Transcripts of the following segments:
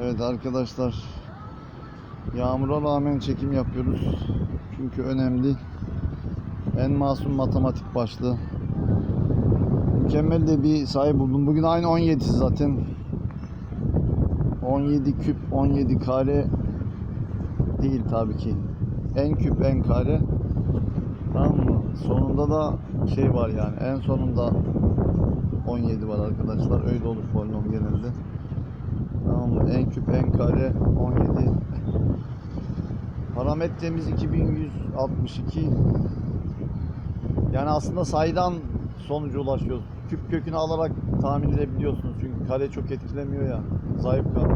Evet arkadaşlar Yağmura rağmen çekim yapıyoruz. Çünkü önemli. En masum matematik başlığı. Mükemmel de bir sayı buldum Bugün aynı 17 zaten. 17 küp 17 kare Değil tabii ki. En küp en kare. Tamam mı? Sonunda da şey var yani. En sonunda 17 var arkadaşlar. Öyle olur polinom genelde Tamam mı? En küp en kare 17. Parametremiz 2162. Yani aslında sayıdan sonuca ulaşıyoruz. Küp kökünü alarak tahmin edebiliyorsunuz. Çünkü kare çok etkilemiyor ya. Zayıf kare.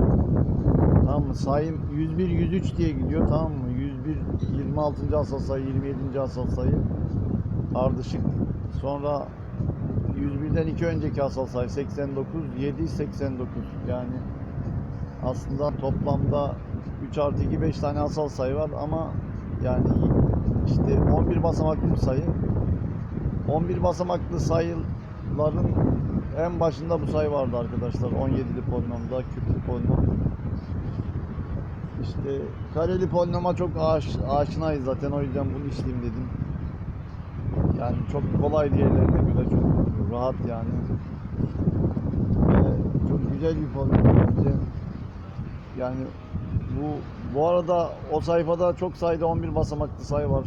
Tamam mı? Sayım 101 103 diye gidiyor tamam mı? 101 26. asal sayı 27. asal sayı ardışık. Sonra 101'den 2 önceki asal sayı 89 7 89 yani aslında toplamda 3 artı 2 5 tane asal sayı var ama yani işte 11 basamaklı sayı 11 basamaklı sayıların en başında bu sayı vardı arkadaşlar. 17'li polinomda küplü polinom. İşte kareli polinoma çok aş, aşinayız zaten o yüzden bunu işleyeyim dedim. Yani çok kolay diğerlerine göre çok rahat yani. Ve çok güzel bir polinom bence yani bu bu arada o sayfada çok sayıda 11 basamaklı sayı var.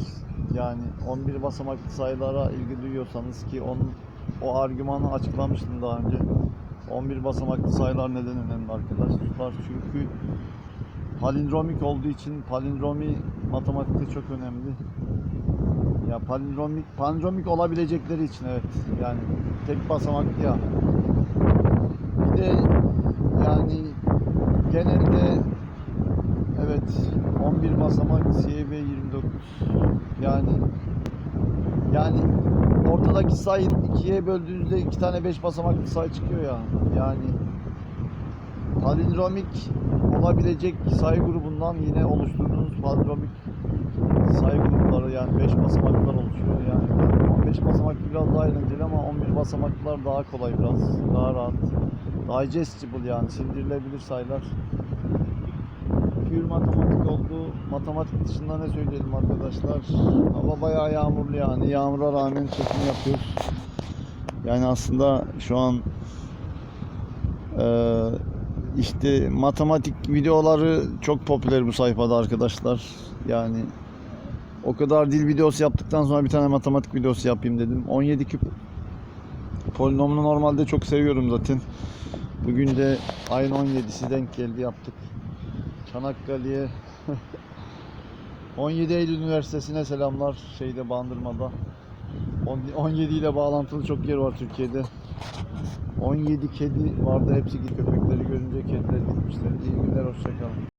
Yani 11 basamaklı sayılara ilgi duyuyorsanız ki onun o argümanı açıklamıştım daha önce. 11 basamaklı sayılar neden önemli arkadaşlar? Çünkü palindromik olduğu için palindromi matematikte çok önemli. Ya palindromik palindromik olabilecekleri için evet. Yani tek basamaklı ya. Bir de yani genelde evet 11 basamak CB 29 yani yani ortadaki sayı ikiye böldüğünüzde iki tane 5 basamaklı sayı çıkıyor ya. Yani palindromik olabilecek sayı grubundan yine oluşturduğunuz palindromik sayı grupları yani 5 basamaklar oluşuyor. Yani 5 basamaklı biraz daha eğlenceli ama 11 basamaklılar daha kolay biraz daha rahat digestible yani sindirilebilir sayılar pure matematik oldu. Matematik dışında ne söyleyelim arkadaşlar? Hava bayağı yağmurlu yani. Yağmura rağmen çekim yapıyoruz. Yani aslında şu an eee, işte matematik videoları çok popüler bu sayfada arkadaşlar. Yani o kadar dil videosu yaptıktan sonra bir tane matematik videosu yapayım dedim. 17 küp polinomunu normalde çok seviyorum zaten. Bugün de ayın 17'si denk geldi yaptık. Çanakkale'ye 17 Eylül Üniversitesi'ne selamlar şeyde Bandırma'da. On- 17 ile bağlantılı çok yer var Türkiye'de. 17 kedi vardı hepsi gitti köpekleri görünce kediler gitmişler. İyi günler hoşçakalın.